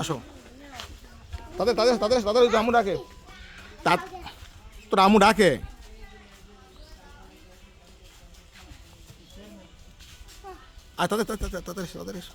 আসো। তাদের তাদের তাদের তাদের রামু ডাকে। তা তো রামু ডাকে। আর তাদের তাদের তাদের তাদের এসো,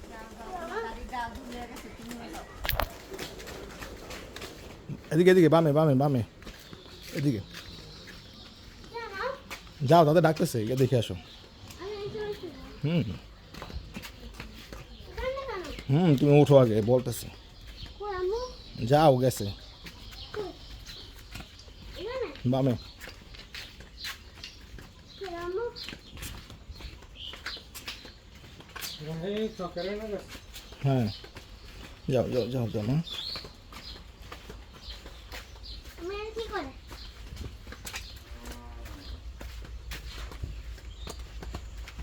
এদিকে এদিকে, বামে বামে বামে। এদিকে। যাও তাদের ডাকতেছে গিয়ে দেখে আসো। হুম। হুম, তুমি উঠো আগে, বলতেছে। যাও, গেছে। বামে। হ্যাঁ। যাও যাও যাও যাও মা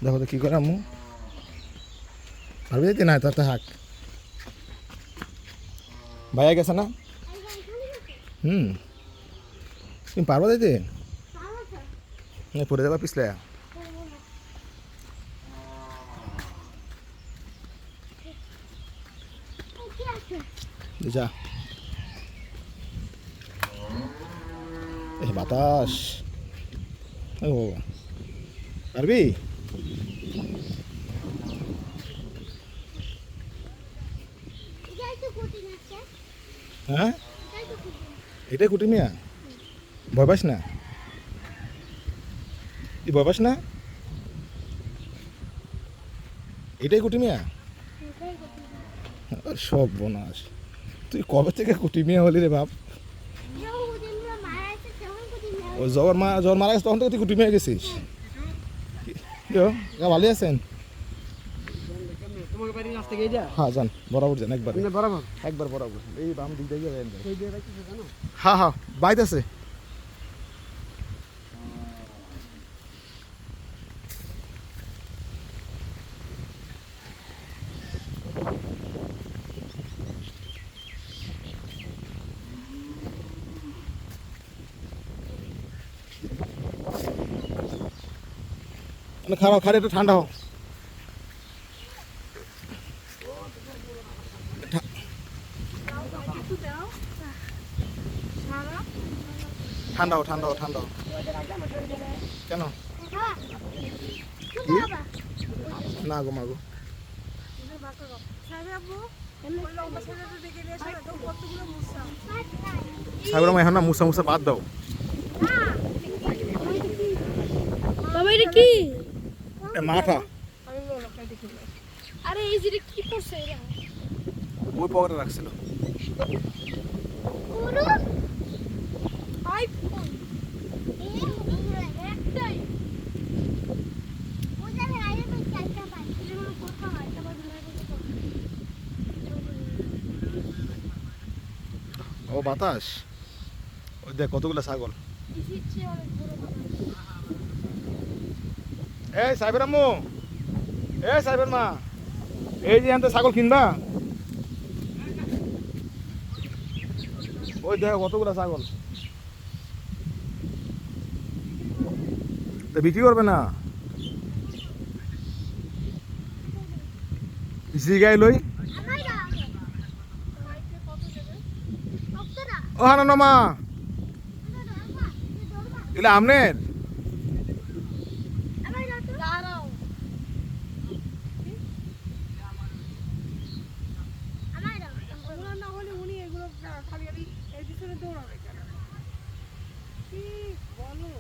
দেখো তো কি করে আম্মু? পারবি দিতে না তাতে হাক ভাইয়া গেছে না? হুম। তুমি পারবা না পড়ে যাবা পিছলে। যা। এই বাতাস। ও, পারবি? হ্যাঁ? এটাই কুটি মিয়া? ভয় পাস না? তুই ভয় পাস না? এটাই কুটি মিয়া? সব বনাস। তুই কবে থেকে কুটি মিয়া হলি রে বাপ? ও জ্বর মা জ্বর মারা গেছে, তখন থেকে তুই কুটি মিয়া গেছিস। ভালো আছেন? তোমাকে বাড়ির রাস্তা গিয়ে যা হ্যাঁ যান বরাবর যান একবার। বরাবর? একবার বরাবর। এই বাম দিক দিয়ে যাবেন সেই দিয়ে জানো? হ্যাঁ হ্যাঁ বাইতে আছে মানে খারাপ খালি একটু ঠান্ডা হোক ঠান্ডা হোক ঠান্ডা হোক কেন না গো মাগো সাগর এখন না মুসা মুসা বাদ দাও। বাবা এটা কি? মাথা। আরে এই যে কি করছে এরা? ওই পকেটে রাখছিল। ও, বাতাস? ওই দেখ, কতগুলো ছাগল? এই, সাইবের এই, সাইবের মা। এই যে এখান ছাগল কিনবা? ওই দেখো কতগুলো ছাগল। তো বিক্রি করবে না? জিগাই লই। ও হানা মা। এগুলো আমনের? দাঁড়াও এই পিছনে দৌড়াবে কেন? কি বলো?